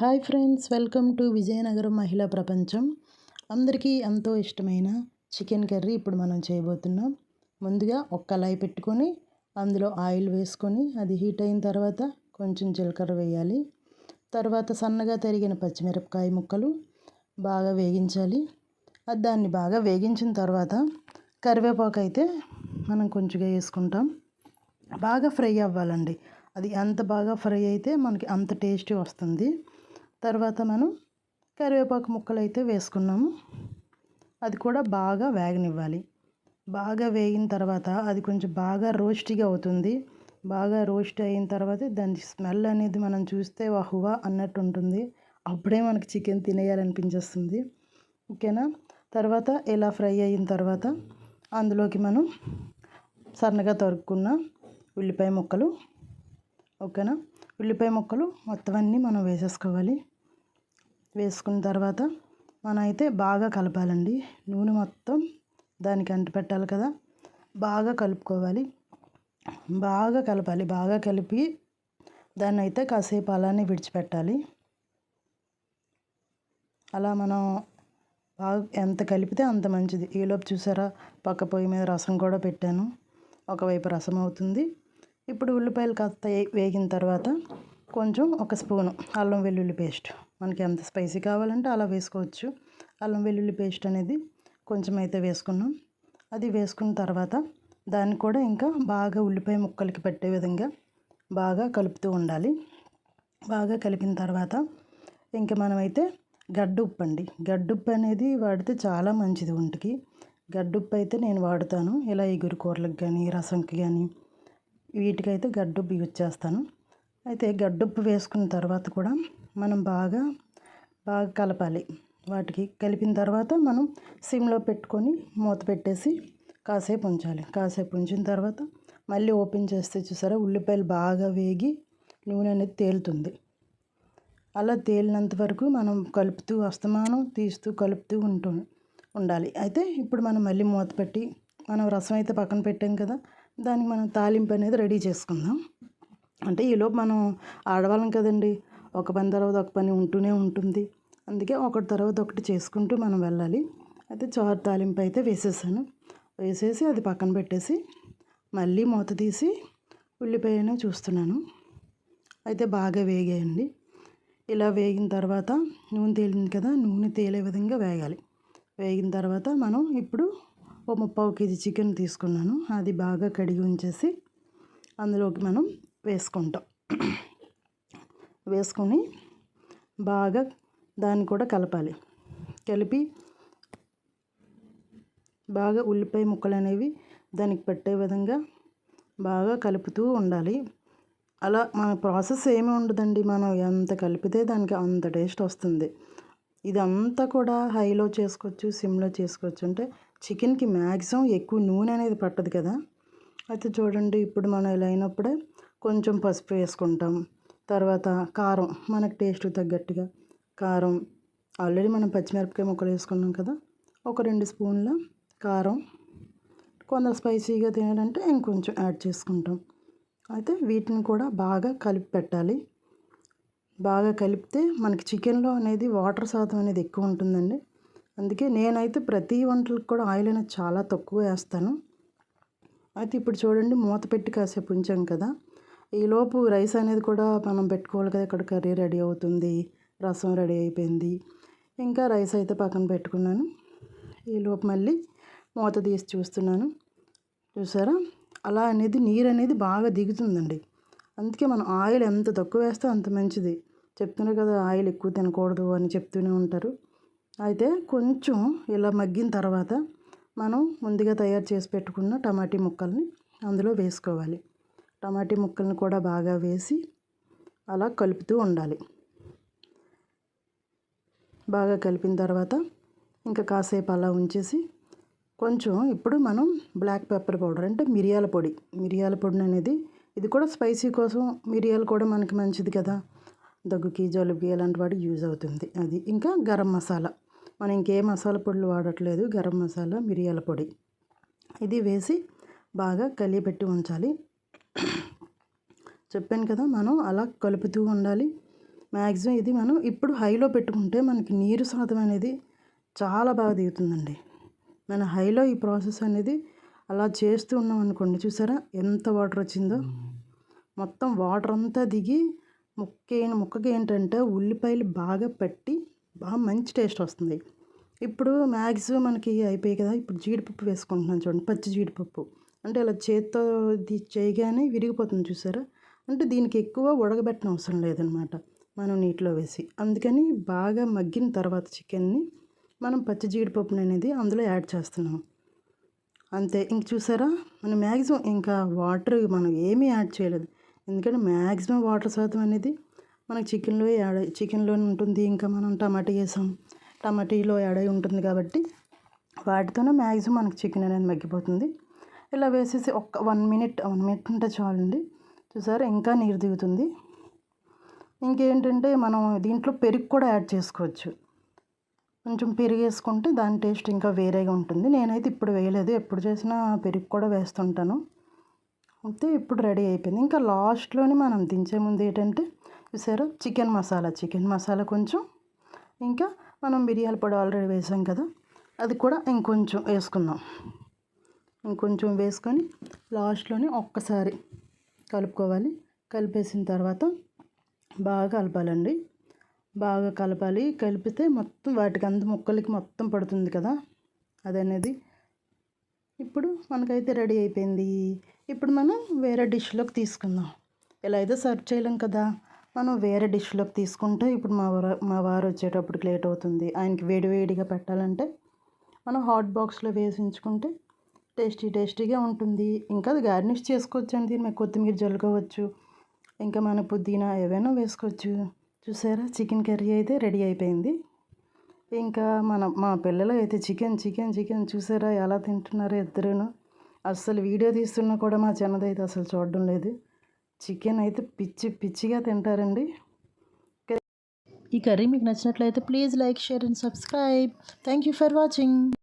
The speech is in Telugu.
Hi friends welcome to Vizianagaram మహిళా ప్రపంచం. అందరికీ ఎంతో ఇష్టమైన చికెన్ కర్రీ ఇప్పుడు మనం చేయబోతున్నాం. ముందుగా ఒక కళాయి పెట్టుకొని అందులో ఆయిల్ వేసుకొని అది హీట్ అయిన తర్వాత కొంచెం జీలకర్ర వేయాలి. తర్వాత సన్నగా తరిగిన పచ్చిమిరపకాయ ముక్కలు బాగా వేగించాలి. అది దాన్ని బాగా వేగించిన తర్వాత కరివేపాకు అయితే మనం కొంచెంగా వేసుకుంటాం. బాగా ఫ్రై అవ్వాలండి. అది ఎంత బాగా ఫ్రై అయితే మనకి అంత టేస్టీ వస్తుంది. తర్వాత మనం కరివేపాకు ముక్కలు అయితే వేసుకున్నాము. అది కూడా బాగా వేగనివ్వాలి. బాగా వేగిన తర్వాత అది కొంచెం బాగా రోస్టీగా అవుతుంది. బాగా రోస్ట్ అయిన తర్వాత దాని స్మెల్ అనేది మనం చూస్తే వాహువా అన్నట్టు ఉంటుంది. అప్పుడే మనకి చికెన్ తినేయాలనిపించేస్తుంది. ఓకేనా? తర్వాత ఇలా ఫ్రై అయిన తర్వాత అందులోకి మనం సన్నగా తరుక్కున్న ఉల్లిపాయ ముక్కలు. ఓకేనా? ఉల్లిపాయ ముక్కలు మొత్తం అన్నీ మనం వేసేసుకోవాలి. వేసుకున్న తర్వాత మనం అయితే బాగా కలపాలండి. నూనె మొత్తం దానికి అంటిపెట్టాలి కదా. బాగా కలుపుకోవాలి. బాగా కలపాలి. బాగా కలిపి దాన్ని అయితే కాసేపు అలానే విడిచిపెట్టాలి. అలా మనం బాగా ఎంత కలిపితే అంత మంచిది. ఈలోపు చూసారా? పక్క పొయ్యి మీద రసం కూడా పెట్టాను. ఒకవైపు రసం అవుతుంది. ఇప్పుడు ఉల్లిపాయలు కాస్త వేగిన తర్వాత కొంచెం ఒక స్పూను అల్లం వెల్లుల్లి పేస్ట్. మనకి ఎంత స్పైసీ కావాలంటే అలా వేసుకోవచ్చు. అల్లం వెల్లుల్లి పేస్ట్ అనేది కొంచెం అయితే వేసుకున్నాం. అది వేసుకున్న తర్వాత దాన్ని కూడా ఇంకా బాగా ఉల్లిపాయ ముక్కలకి పెట్టే విధంగా బాగా కలుపుతూ ఉండాలి. బాగా కలిపిన తర్వాత ఇంకా మనమైతే గడ్డుప్పు అండి. గడ్డుప్పు అనేది వాడితే చాలా మంచిది ఒంటికి. గడ్డుప్పు అయితే నేను వాడుతాను. ఇలా ఎగురు కూరలకు కానీ రసంకి కానీ వీటికైతే గడ్డుప్పు యూజ్ చేస్తాను. అయితే గడ్డుప్పు వేసుకున్న తర్వాత కూడా మనం బాగా బాగా కలపాలి. వాటికి కలిపిన తర్వాత మనం సిమ్లో పెట్టుకొని మూత పెట్టేసి కాసేపు ఉంచాలి. కాసేపు ఉంచిన తర్వాత మళ్ళీ ఓపెన్ చేస్తే చూసారా ఉల్లిపాయలు బాగా వేగి నూనె అనేది తేలుతుంది. అలా తేలినంత వరకు మనం కలుపుతూ అస్తమానం తీస్తూ కలుపుతూ ఉంటూ ఉండాలి. అయితే ఇప్పుడు మనం మళ్ళీ మూత పెట్టి మనం రసం అయితే పక్కన పెట్టాం కదా దానికి మనం తాలింపు అనేది రెడీ చేసుకుందాం. అంటే ఈలోపు మనం ఆడవాళ్ళం కదండి ఒక పని తర్వాత ఒక పని ఉంటూనే ఉంటుంది. అందుకే ఒకటి తర్వాత ఒకటి చేసుకుంటూ మనం వెళ్ళాలి. అయితే చారు తాలింపు అయితే వేసేసాను. వేసేసి అది పక్కన పెట్టేసి మళ్ళీ మూత తీసి ఉల్లిపాయను చూస్తున్నాను. అయితే బాగా వేగాయండి. ఇలా వేగిన తర్వాత నూనె తేలింది కదా నూనె తేలే విధంగా వేగాలి. వేగిన తర్వాత మనం ఇప్పుడు ఓ ముప్పావు కేజీ చికెన్ తీసుకున్నాను. అది బాగా కడిగి ఉంచేసి అందులోకి మనం వేసుకుంటాం. వేసుకొని బాగా దాన్ని కూడా కలపాలి. కలిపి బాగా ఉల్లిపాయ ముక్కలు అనేవి దానికి పెట్టే విధంగా బాగా కలుపుతూ ఉండాలి. అలా మన ప్రాసెస్ ఏమీ ఉండదండి మనం ఎంత కలిపితే దానికి అంత టేస్ట్ వస్తుంది. ఇదంతా కూడా హైలో చేసుకోవచ్చు సిమ్లో చేసుకోవచ్చు. అంటే చికెన్కి మ్యాక్సిమం ఎక్కువ నూనె అనేది పట్టదు కదా. అయితే చూడండి ఇప్పుడు మనం ఇలా అయినప్పుడే కొంచెం పసుపు వేసుకుంటాం. తర్వాత కారం మనకు టేస్ట్ తగ్గట్టుగా కారం. ఆల్రెడీ మనం పచ్చిమిరపకాయ ముక్కలు వేసుకున్నాం కదా ఒక రెండు స్పూన్ల కారం. కొందరు స్పైసీగా తినాలంటే ఇంకొంచెం యాడ్ చేసుకుంటాం. అయితే వీటిని కూడా బాగా కలిపి పెట్టాలి. బాగా కలిపితే మనకి చికెన్లో అనేది వాటర్ శాతం అనేది ఎక్కువ ఉంటుందండి. అందుకే నేనైతే ప్రతి వంటలకు కూడా ఆయిల్ అనేది చాలా తక్కువ వేస్తాను. అయితే ఇప్పుడు చూడండి మూత పెట్టి కాసేపు ఉంచాం కదా ఈలోపు రైస్ అనేది కూడా మనం పెట్టుకోవాలి కదా. ఇక్కడ కర్రీ రెడీ అవుతుంది రసం రెడీ అయిపోయింది. ఇంకా రైస్ అయితే పక్కన పెట్టుకున్నాను. ఈలోపు మళ్ళీ మూత తీసి చూస్తున్నాను. చూసారా? అలా అనేది నీరు అనేది బాగా దిగుతుందండి. అందుకే మనం ఆయిల్ ఎంత తక్కువ వేస్తే అంత మంచిది. చెప్తున్నారు కదా ఆయిల్ ఎక్కువ తినకూడదు అని చెప్తూనే ఉంటారు. అయితే కొంచెం ఇలా మగ్గిన తర్వాత మనం ముందుగా తయారు చేసి పెట్టుకున్న టమాటీ ముక్కల్ని అందులో వేసుకోవాలి. టమాటీ ముక్కల్ని కూడా బాగా వేసి అలా కలుపుతూ ఉండాలి. బాగా కలిపిన తర్వాత ఇంకా కాసేపు అలా ఉంచేసి కొంచెం ఇప్పుడు మనం బ్లాక్ పెప్పర్ పౌడర్ అంటే మిరియాల పొడి. మిరియాల పొడిని అనేది ఇది కూడా స్పైసీ కోసం మిరియాలు కూడా మనకి మంచిది కదా. దగ్గుకి జలుబుకి అలాంటి వాటికి యూజ్ అవుతుంది. అది ఇంకా గరం మసాలా. మనం ఇంకే మసాలా పొడులు వాడట్లేదు. గరం మసాలా మిరియాల పొడి. ఇది వేసి బాగా కలిపెట్టి ఉంచాలి. చెప్పాను కదా మనం అలా కలుపుతూ ఉండాలి. మ్యాక్సిమం ఇది మనం ఇప్పుడు హైలో పెట్టుకుంటే మనకి నీరు శాతం అనేది చాలా బాగా దిగుతుందండి. మన హైలో ఈ ప్రాసెస్ అనేది అలా చేస్తూ ఉన్నాం అనుకోండి చూసారా? ఎంత వాటర్ వచ్చిందో. మొత్తం వాటర్ అంతా దిగి ముక్క ముక్కకి ఏంటంటే ఉల్లిపాయలు బాగా పట్టి బాగా మంచి టేస్ట్ వస్తుంది. ఇప్పుడు మ్యాక్సిమం మనకి అయిపోయాయి కదా ఇప్పుడు జీడిపప్పు వేసుకుంటున్నాను చూడండి పచ్చి జీడిపప్పు. అంటే ఇలా చేత్తో ఇది చేయగానే విరిగిపోతుంది చూసారా? అంటే దీనికి ఎక్కువ ఉడకబెట్టడం అవసరం లేదనమాట మనం నీటిలో వేసి. అందుకని బాగా మగ్గిన తర్వాత చికెన్ని మనం పచ్చి జీడిపప్పుని అనేది అందులో యాడ్ చేస్తున్నాం. అంతే. ఇంక చూసారా? మనం మ్యాక్సిమం ఇంకా వాటర్ మనం ఏమీ యాడ్ చేయలేదు. ఎందుకంటే మ్యాక్సిమం వాటర్ శాతం అనేది మనకి చికెన్లో యాడ్ చికెన్లో ఉంటుంది. ఇంకా మనం టమాటా వేసాం. టమాటీలో యాడ్ అయి ఉంటుంది కాబట్టి వాటితోనే మ్యాక్సిమం మనకి చికెన్ అనేది మగ్గిపోతుంది. ఇలా వేసేసి ఒక్క వన్ మినిట్ వన్ మినిట్ ఉంటే చాలండి. చూసారా? ఇంకా నీరు దిగుతుంది. ఇంకేంటంటే మనం దీంట్లో పెరుగు కూడా యాడ్ చేసుకోవచ్చు. కొంచెం పెరుగు వేసుకుంటే దాని టేస్ట్ ఇంకా వేరేగా ఉంటుంది. నేనైతే ఇప్పుడు వేయలేదు. ఎప్పుడు చేసినా పెరుగు కూడా వేస్తుంటాను. అయితే ఇప్పుడు రెడీ అయిపోయింది. ఇంకా లాస్ట్లోని మనం దించే ముందు ఏంటంటే చూసారు? చికెన్ మసాలా చికెన్ మసాలా కొంచెం. ఇంకా మనం బిర్యానీ పొడి ఆల్రెడీ వేసాం కదా అది కూడా ఇంకొంచెం వేసుకుందాం. ఇంకొంచెం వేసుకొని లాస్ట్లోనే ఒక్కసారి కలుపుకోవాలి. కలిపేసిన తర్వాత బాగా కలపాలండి. బాగా కలపాలి. కలిపితే మొత్తం వాటికి అంత ముక్కలకి మొత్తం పడుతుంది కదా. అదనేది. ఇప్పుడు మనకైతే రెడీ అయిపోయింది. ఇప్పుడు మనం వేరే డిష్లోకి తీసుకుందాం. ఇలా అయితే సర్వ్ చేయలేం కదా. మనం వేరే డిష్లోకి తీసుకుంటే ఇప్పుడు మా వారు మా వారు వచ్చేటప్పటికి లేట్ అవుతుంది. ఆయనకి వేడివేడిగా పెట్టాలంటే మనం హాట్ బాక్స్లో వేసి ఉంచుకుంటే టేస్టీ టేస్టీగా ఉంటుంది. ఇంకా అది గార్నిష్ చేసుకోవచ్చు అండి. కొత్తిమీర జల్లుకోవచ్చు. ఇంకా మన పుదీనా ఏవైనా వేసుకోవచ్చు. చూసారా? చికెన్ కర్రీ అయితే రెడీ అయిపోయింది. ఇంకా మన మా పిల్లలు అయితే చికెన్ చికెన్ చికెన్ చూసారా? ఎలా తింటున్నారో ఇద్దరును? అస్సలు వీడియో తీస్తున్నా కూడా మా చిన్నదైతే అసలు చూడడం లేదు. చికెన్ అయితే పిచ్చి పిచ్చిగా తింటారండి. ఈ కర్రీ మీకు నచ్చినట్లయితే please like share and subscribe. Thank you for watching.